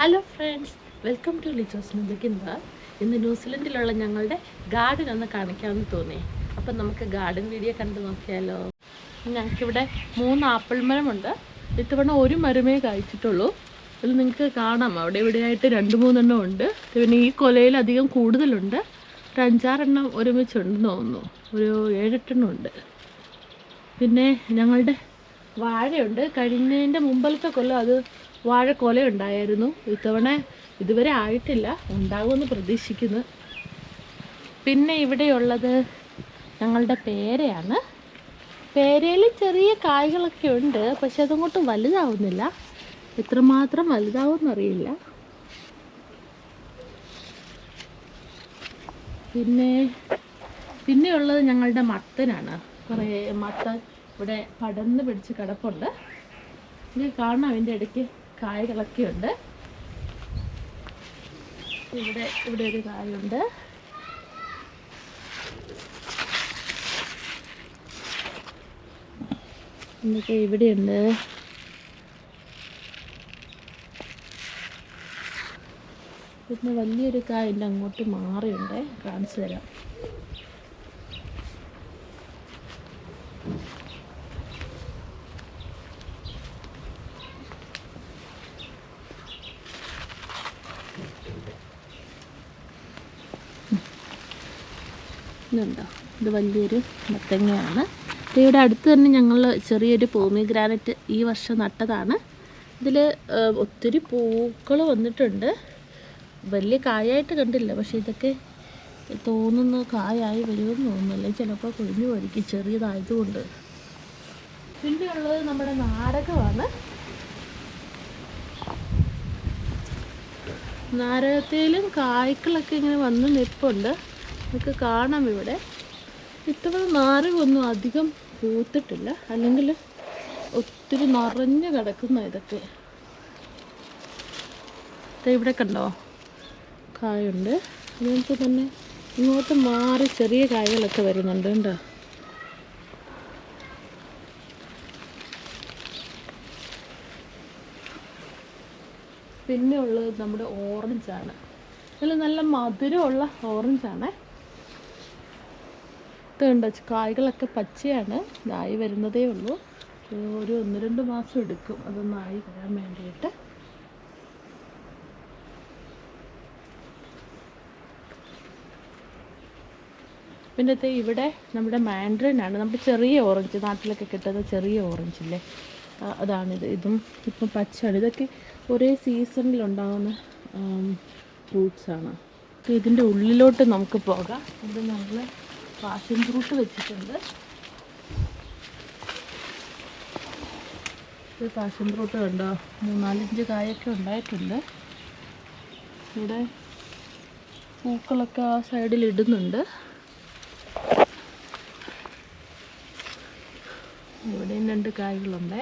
Hello friends welcome to Lijo's നുദിക്കുന്ന ഇന്ന് ന്യൂസിലൻഡിലുള്ള ഞങ്ങളുടെ ഗാർഡൻ ഒന്ന് കാണിക്കാമെന്ന് തോന്നി. അപ്പം നമുക്ക് ഗാർഡൻ വീഡിയോ കണ്ടു നോക്കിയാലോ. ഞങ്ങൾക്കിവിടെ മൂന്ന് ആപ്പിൾ മരമുണ്ട്. ഇത്തവണ ഒരു മരമേ കായ്ച്ചിട്ടുള്ളൂ. ഇത് നിങ്ങൾക്ക് കാണാം. അവിടെ ഇവിടെയായിട്ട് രണ്ട് മൂന്നെണ്ണം ഉണ്ട്. പിന്നെ ഈ കൊലയിൽ അധികം കൂടുതലുണ്ട്. ഒരു അഞ്ചാറെണ്ണം ഒരുമിച്ചുണ്ടെന്ന് തോന്നുന്നു. ഒരു ഏഴെട്ടെണ്ണം ഉണ്ട്. പിന്നെ ഞങ്ങളുടെ വാഴയുണ്ട്. കഴിഞ്ഞതിന്റെ മുമ്പലത്തെ കൊല്ലം അത് വാഴക്കൊല ഉണ്ടായിരുന്നു. ഇത്തവണ ഇതുവരെ ആയിട്ടില്ല. ഉണ്ടാവുമെന്ന് പ്രതീക്ഷിക്കുന്നു. പിന്നെ ഇവിടെയുള്ളത് ഞങ്ങളുടെ പേരയാണ്. പേരയിൽ ചെറിയ കായ്കളൊക്കെ ഉണ്ട്. പക്ഷെ അതങ്ങോട്ട് വലുതാവുന്നില്ല. എത്രമാത്രം വലുതാവുമെന്നറിയില്ല പിന്നെ പിന്നെയുള്ളത് ഞങ്ങളുടെ മത്തനാണ്. കുറേ മത്തൻ ഇവിടെ പടർന്ന് പിടിച്ച് കിടപ്പുണ്ട്. ഇത് കാണാം അതിന്റെ ഇടയ്ക്ക്. കായകളൊക്കെ ഉണ്ട് ഇവിടെ ഇവിടെ ഒരു കായുണ്ട്. എന്നൊക്കെ ഇവിടെയുണ്ട്. പിന്നെ വലിയൊരു കായുണ്ട് അങ്ങോട്ട് മാറിയുണ്ട്. കാണിച്ചു തരാം. ഇതുണ്ടോ? ഇത് വലിയൊരു മത്തങ്ങയാണ്. ഇവിടെ അടുത്ത് തന്നെ ഞങ്ങൾ ചെറിയൊരു പൂമി ഗ്രാനറ്റ് ഈ വർഷം നട്ടതാണ്. ഇതിൽ ഒത്തിരി പൂക്കൾ വന്നിട്ടുണ്ട്. വലിയ കായായിട്ട് കണ്ടില്ല പക്ഷേ ഇതൊക്കെ തോന്നുന്ന കായായി വരുമെന്ന് തോന്നുന്നില്ല ചിലപ്പോൾ കൊഴിഞ്ഞു പോയിരിക്കും ചെറിയതായതുകൊണ്ട്. പിന്നെയുള്ളത് നമ്മുടെ നാടകമാണ് നാരകത്തിലും കായ്ക്കളൊക്കെ ഇങ്ങനെ വന്ന് നിൽപ്പുണ്ട്. നമുക്ക് കാണാം ഇവിടെ. ഇത്തവണ നാരകമൊന്നും അധികം പൂത്തിട്ടില്ല. അല്ലെങ്കിൽ ഒത്തിരി നിറഞ്ഞു കിടക്കുന്ന ഇതൊക്കെ. ഇവിടെ കണ്ടോ? കായുണ്ട്. അതുകൊണ്ട് തന്നെ ഇങ്ങോട്ട് മാറി ചെറിയ കായകളൊക്കെ വരുന്നുണ്ട് കേട്ടോ പിന്നെ ഉള്ളത് നമ്മുടെ ഓറഞ്ചാണ് അതിൽ നല്ല മധുരമുള്ള ഓറഞ്ചാണ് ഇതുണ്ട് കായ്കളൊക്കെ പച്ചയാണ്. ഇതായി വരുന്നതേ ഉള്ളൂ. ഒരു ഒന്ന് രണ്ട് മാസം എടുക്കും. അതൊന്നായി വരാൻ വേണ്ടിയിട്ട്. പിന്നത്തെ ഇവിടെ നമ്മുടെ മാൻഡ്രിനാണ്. നമ്മുടെ ചെറിയ ഓറഞ്ച് നാട്ടിലൊക്കെ കിട്ടുന്ന ചെറിയ ഓറഞ്ച് അല്ലേ ആ, അതാണിത്. ഇതും ഇപ്പം പച്ചയാണ്. ഇതൊക്കെ ഒരേ സീസണിൽ ഉണ്ടാകുന്ന ഫ്രൂട്ട്സാണ്. ഇതിന്റെ ഉള്ളിലോട്ട് നമുക്ക് പോകാം. ഇത് നമ്മൾ പാഷൻ ഫ്രൂട്ട് വെച്ചിട്ടുണ്ട്. ഇത് പാഷൻ ഫ്രൂട്ട് കണ്ടോ? മൂന്നാലഞ്ച് കായൊക്കെ ഉണ്ടായിട്ടുണ്ട്. ഇവിടെ പൂക്കളൊക്കെ ആ സൈഡിൽ ഇടുന്നുണ്ട്. ഇവിടെയും രണ്ട് കായ്കളുണ്ട്.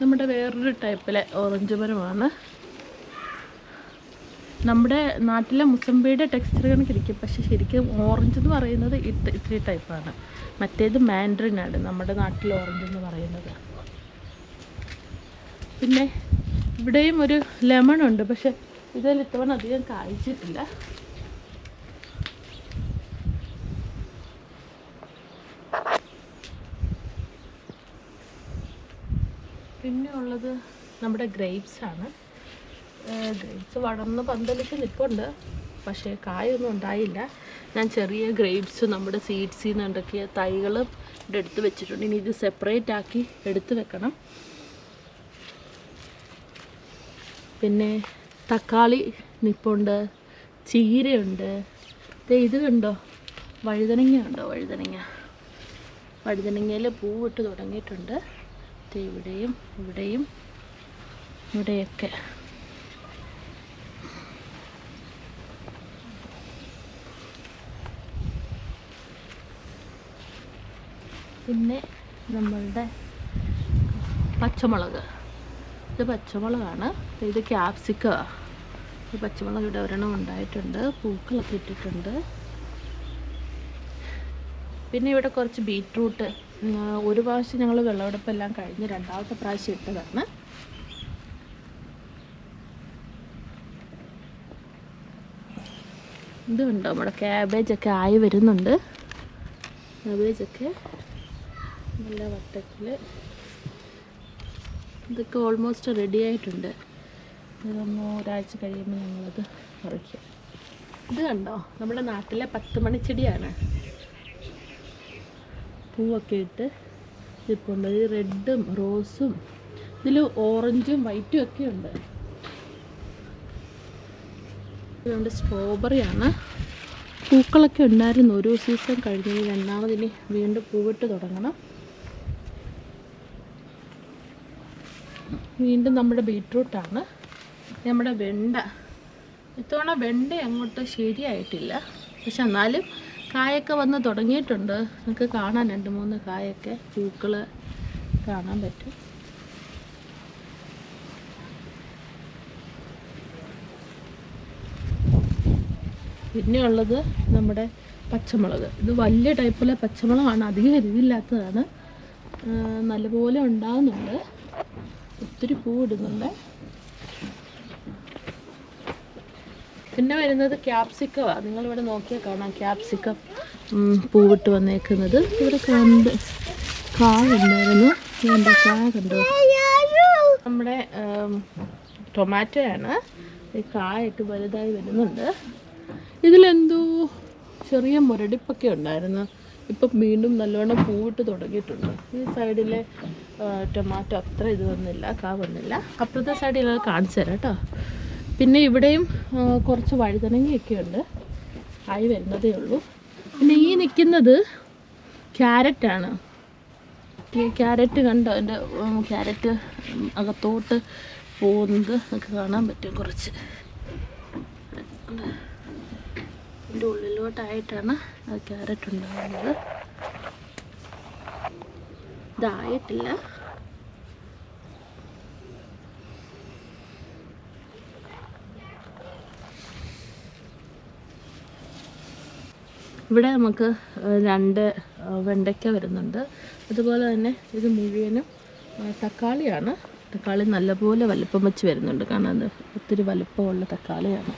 നമ്മുടെ വേറൊരു ടൈപ്പിലെ ഓറഞ്ച് മരമാണ്. നമ്മുടെ നാട്ടിലെ മുസമ്പിയുടെ ടെക്സ്ചർ കണക്കിരിക്കും. പക്ഷെ ശരിക്കും ഓറഞ്ച് എന്ന് പറയുന്നത് ഇത് ഇത്തിരി ടൈപ്പാണ്. മറ്റേത് മാൻഡ്രിനാണ് നമ്മുടെ നാട്ടിലെ ഓറഞ്ച് എന്ന് പറയുന്നത്. പിന്നെ ഇവിടെയും ഒരു ലെമൺ ഉണ്ട്. പക്ഷെ ഇതിൽ ഇത്തവണ അധികം കായ്ച്ചിട്ടില്ല. പിന്നെ ഉള്ളത് നമ്മുടെ ഗ്രേപ്സ് ആണ്. ഗ്രേപ്സ് വളർന്ന് പന്തലിച്ച് നിൽപ്പുണ്ട് പക്ഷേ കായൊന്നും ഉണ്ടായില്ല. ഞാൻ ചെറിയ ഗ്രേപ്സ് നമ്മുടെ സീഡ്സിൽ നിന്ന് ഉണ്ടാക്കിയ തൈകൾ ഇവിടെ എടുത്ത് വെച്ചിട്ടുണ്ട്. ഇനി ഇത് സെപ്പറേറ്റ് ആക്കി എടുത്ത് വെക്കണം. പിന്നെ തക്കാളി നിപ്പുണ്ട് ചീരയുണ്ട്. ഇത് കണ്ടോ? വഴുതനങ്ങ ഉണ്ടോ? വഴുതനങ്ങ. വഴുതനങ്ങയിൽ പൂവിട്ട് തുടങ്ങിയിട്ടുണ്ട്. ദേ ഇവിടെയും ഇവിടെയും ഇവിടെയൊക്കെ. പിന്നെ നമ്മളുടെ പച്ചമുളക്. ഇത് പച്ചമുളകാണ്. ഇത് ക്യാപ്സിക്ക പച്ചമുളക് ഇവിടെ ഒരെണ്ണം ഉണ്ടായിട്ടുണ്ട്. പൂക്കളൊക്കെ ഇട്ടിട്ടുണ്ട്. പിന്നെ ഇവിടെ കുറച്ച് ഉം, ഒരു പ്രാവശ്യം ഞങ്ങൾ വിളവെടുപ്പെല്ലാം കഴിഞ്ഞ് രണ്ടാമത്തെ പ്രാവശ്യം ഇട്ടതാണ്. ഇത് കണ്ടോ നമ്മുടെ ക്യാബേജൊക്കെ ആയി വരുന്നുണ്ട്. ക്യാബേജൊക്കെ നല്ല വട്ടത്തിൽ. ഇതൊക്കെ ഓൾമോസ്റ്റ് റെഡി ആയിട്ടുണ്ട്. ഇതൊന്ന് ഒരാഴ്ച കഴിയുമ്പോൾ ഞങ്ങളത് പറിക്കും. ഇത് കണ്ടോ? നമ്മുടെ നാട്ടിലെ പത്ത് മണിച്ചെടിയാണ് പൂവൊക്കെ ഇട്ട് ഇരിപ്പുണ്ട്. ഇത് റെഡും റോസും ഇതിൽ ഓറഞ്ചും വൈറ്റും ഒക്കെ ഉണ്ട്. ഇതുകൊണ്ട് സ്ട്രോബെറിയാണ് പൂക്കളൊക്കെ ഉണ്ടായിരുന്നു ഒരു സീസൺ കഴിഞ്ഞ് രണ്ടാമതിന് വീണ്ടും പൂവിട്ട് തുടങ്ങണം. വീണ്ടും നമ്മുടെ ബീട്രൂട്ടാണ് നമ്മുടെ വെണ്ട. ഇത്തവണ വെണ്ട അങ്ങോട്ട് ശരിയായിട്ടില്ല. പക്ഷെ എന്നാലും കായൊക്കെ വന്ന് തുടങ്ങിയിട്ടുണ്ട്. നിങ്ങൾക്ക് കാണാൻ രണ്ട് മൂന്ന് കായൊക്കെ പൂക്കൾ കാണാൻ പറ്റും. പിന്നെ ഉള്ളത് നമ്മുടെ പച്ചമുളക്. ഇത് വലിയ ടൈപ്പിലെ പച്ചമുളകാണ്. അധികം എരിവില്ലാത്തതാണ്. നല്ലപോലെ ഉണ്ടാകുന്നുണ്ട് ഒത്തിരി പൂ ഇടുന്നുണ്ട് പിന്നെ വരുന്നത് ക്യാപ്സിക്കമാണ് നിങ്ങളിവിടെ നോക്കിയാൽ കാണാം ക്യാപ്സിക്കം പൂവിട്ട് വന്നേക്കുന്നത്. ഇവിടെ കണ്ട് കാണുന്നു എന്റെ കണ്ടോ നമ്മുടെ ടൊമാറ്റോയാണ് ഈ കായൊക്കെ വലുതായി വരുന്നുണ്ട്. ഇതിലെന്തോ ചെറിയ മുരടിപ്പൊക്കെ ഉണ്ടായിരുന്നു. ഇപ്പം വീണ്ടും നല്ലവണ്ണം പൂവിട്ട് തുടങ്ങിയിട്ടുണ്ട്. ഈ സൈഡിലെ ടൊമാറ്റോ അത്ര ഇത് വന്നില്ല കാ വന്നില്ല. അപ്പുറത്തെ സൈഡിൽ കാണിച്ചു തരാം കേട്ടോ. പിന്നെ ഇവിടെയും കുറച്ച് വഴുതനങ്ങയൊക്കെ ഉണ്ട് ആയി വരുന്നതേ ഉള്ളൂ. പിന്നെ ഈ നിൽക്കുന്നത് ക്യാരറ്റാണ്. ക്യാരറ്റ് കണ്ടോ? എന്റെ ക്യാരറ്റ് അകത്തോട്ട് പോകുന്നത് നമുക്ക് കാണാൻ പറ്റും കുറച്ച്. ഇതിന്റെ ഉള്ളിലോട്ടായിട്ടാണ് ക്യാരറ്റ് ഉണ്ടാകുന്നത്. ഇതായിട്ടില്ല. ഇവിടെ നമുക്ക് രണ്ട് വെണ്ടയ്ക്ക വരുന്നുണ്ട്. അതുപോലെ തന്നെ ഇത് മുഴുവനും തക്കാളിയാണ്. തക്കാളി നല്ലപോലെ വലുപ്പം വെച്ച് വരുന്നുണ്ട്. കാരണം അത് ഒത്തിരി വലുപ്പമുള്ള തക്കാളിയാണ്.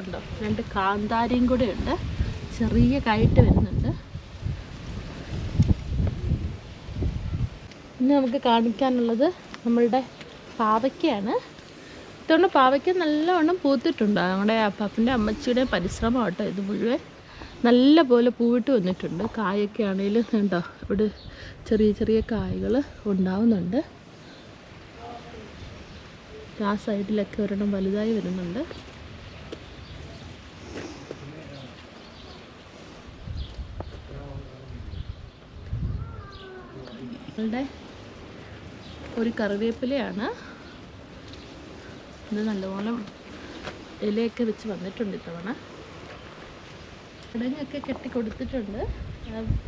ഉണ്ടോ രണ്ട് കാന്താരിയും കൂടെ ഉണ്ട്. ചെറിയ കായിട്ട് വരുന്നുണ്ട്. ഇനി നമുക്ക് കാണിക്കാനുള്ളത് നമ്മളുടെ പാവയ്ക്കയാണ്. ഇത്തവണ പാവയ്ക്ക് നല്ലവണ്ണം പൂത്തിട്ടുണ്ട്. ഞങ്ങളുടെ അപ്പാപ്പന്റെ അമ്മച്ചിയുടെ പരിശ്രമം കേട്ടോ ഇത് മുഴുവൻ. നല്ല പോലെ പൂവിട്ട് വന്നിട്ടുണ്ട്. കായൊക്കെ ആണെങ്കിലും കണ്ടോ ഇവിടെ ചെറിയ ചെറിയ കായകൾ ഉണ്ടാവുന്നുണ്ട്. ആ സൈഡിലൊക്കെ ഒരെണ്ണം വലുതായി വരുന്നുണ്ട്. ഒരു കറിവേപ്പിലയാണ്. ഇത് നല്ലോണം ഇലയൊക്കെ വെച്ച് വന്നിട്ടുണ്ട് ഇത്തവണ. കിടങ്ങൊക്കെ കെട്ടി കൊടുത്തിട്ടുണ്ട്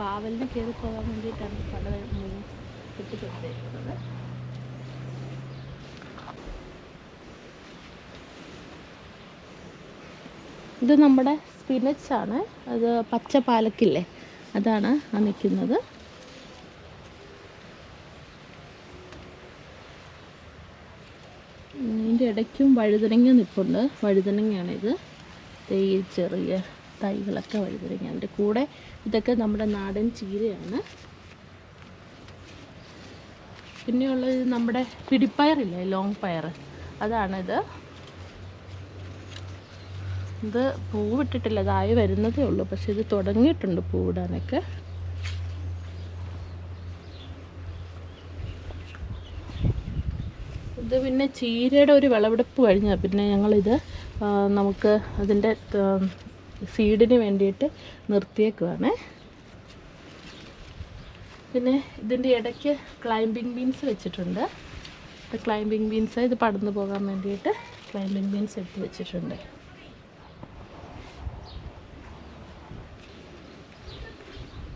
പാവലിന് കയറി പോകാൻ വേണ്ടിയിട്ടാണ് മുഴുവൻ കെട്ടി കൊടുത്തേക്കുന്നത് ഇത് നമ്മുടെ സ്പിനച്ചാണ് അത് പച്ച പാലക്കില്ലേ? അതാണ് ആ നിൽക്കുന്നത്. ഇതിന്റെ ഇടയ്ക്കും വഴുതനങ്ങ നിൽപ്പുണ്ട് വഴുതനങ്ങയാണിത്. ഈ ചെറിയ തൈകളൊക്കെ വഴുതനങ്ങ അതിന്റെ കൂടെ. ഇതൊക്കെ നമ്മുടെ നാടൻ ചീരയാണ്. പിന്നെയുള്ളത് നമ്മുടെ പിടിപ്പയറില്ലേ? ലോങ് പയർ അതാണിത്. ഇത് പൂവിട്ടിട്ടില്ല. ഇതായി വരുന്നതേ ഉള്ളൂ. പക്ഷെ ഇത് തുടങ്ങിയിട്ടുണ്ട് പൂവിടാനൊക്കെ ഇത് പിന്നെ ചീരയുടെ ഒരു വിളവെടുപ്പ് കഴിഞ്ഞാൽ പിന്നെ ഞങ്ങളിത് നമുക്ക് അതിന്റെ സീഡിന് വേണ്ടിയിട്ട് നിർത്തിയേക്കുവാണ്. പിന്നെ ഇതിന്റെ ഇടയ്ക്ക് ക്ലൈംബിംഗ് ബീൻസ് വെച്ചിട്ടുണ്ട്. ക്ലൈംബിംഗ് ബീൻസ് ഇത് പടന്നു പോകാൻ വേണ്ടിയിട്ട് ക്ലൈംബിംഗ് ബീൻസ് എടുത്ത് വെച്ചിട്ടുണ്ട്.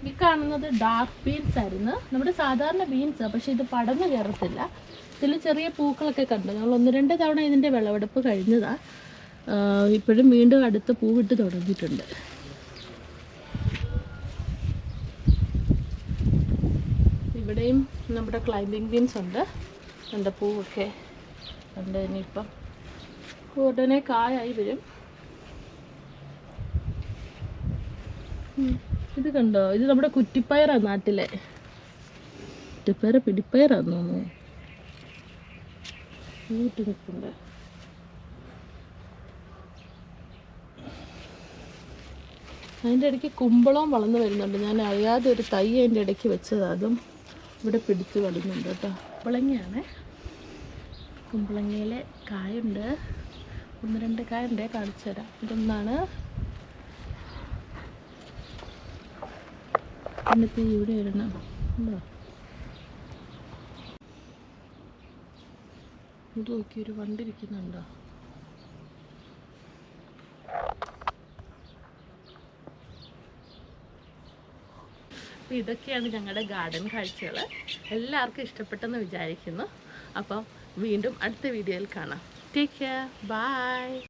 ഈ കാണുന്നത് ഡാർക്ക് ബീൻസ് ആയിരുന്നു. നമ്മുടെ സാധാരണ ബീൻസ് പക്ഷെ ഇത് പടന്നു കയറത്തില്ല. ഇതിൽ ചെറിയ പൂക്കളൊക്കെ കണ്ടു. ഞങ്ങൾ ഒന്ന് രണ്ട് തവണ ഇതിന്റെ വിളവെടുപ്പ് കഴിഞ്ഞതാണ് ഇപ്പോഴും വീണ്ടും അടുത്ത് പൂവിട്ട് തുടങ്ങിയിട്ടുണ്ട്. ഇവിടെയും നമ്മുടെ ക്ലൈമ്പിംഗ് ബീൻസ് ഉണ്ട്. എന്റെ പൂവൊക്കെ ഉണ്ട് ഇനിയിപ്പം ഉടനെ കായായി വരും. ഇത് കണ്ടോ? ഇത് നമ്മുടെ കുറ്റിപ്പയറാണ് നാട്ടിലെ. കുറ്റിപ്പയർ പിടിപ്പയറാന്ന് തോന്നുന്നു. പൂവിട്ട് നിൽപ്പുണ്ട്. അതിന്റെ ഇടയ്ക്ക് കുമ്പളവും വളർന്നു വരുന്നുണ്ട്. ഞാൻ അറിയാതെ ഒരു തൈ അതിന്റെ ഇടയ്ക്ക് വെച്ചത്. അതും ഇവിടെ പിടിച്ച് വളരുന്നുണ്ട് കേട്ടോ. കുമ്പളങ്ങയാണ്. കുമ്പളങ്ങയിൽ കായുണ്ട്. ഒന്ന് രണ്ട് കായുണ്ട് കാണിച്ചു തരാം. ഇതൊന്നാണ്. എന്നിട്ട് ഇവിടെ ഇടണം. ഉണ്ടോ? ഇത് നോക്കി ഒരു വണ്ടിരിക്കുന്നുണ്ടോ അപ്പോൾ ഇതൊക്കെയാണ് ഞങ്ങളുടെ ഗാർഡൻ കാഴ്ചകൾ എല്ലാവർക്കും ഇഷ്ടപ്പെട്ടെന്ന് വിചാരിക്കുന്നു. അപ്പം വീണ്ടും അടുത്ത വീഡിയോയിൽ കാണാം. Take care bye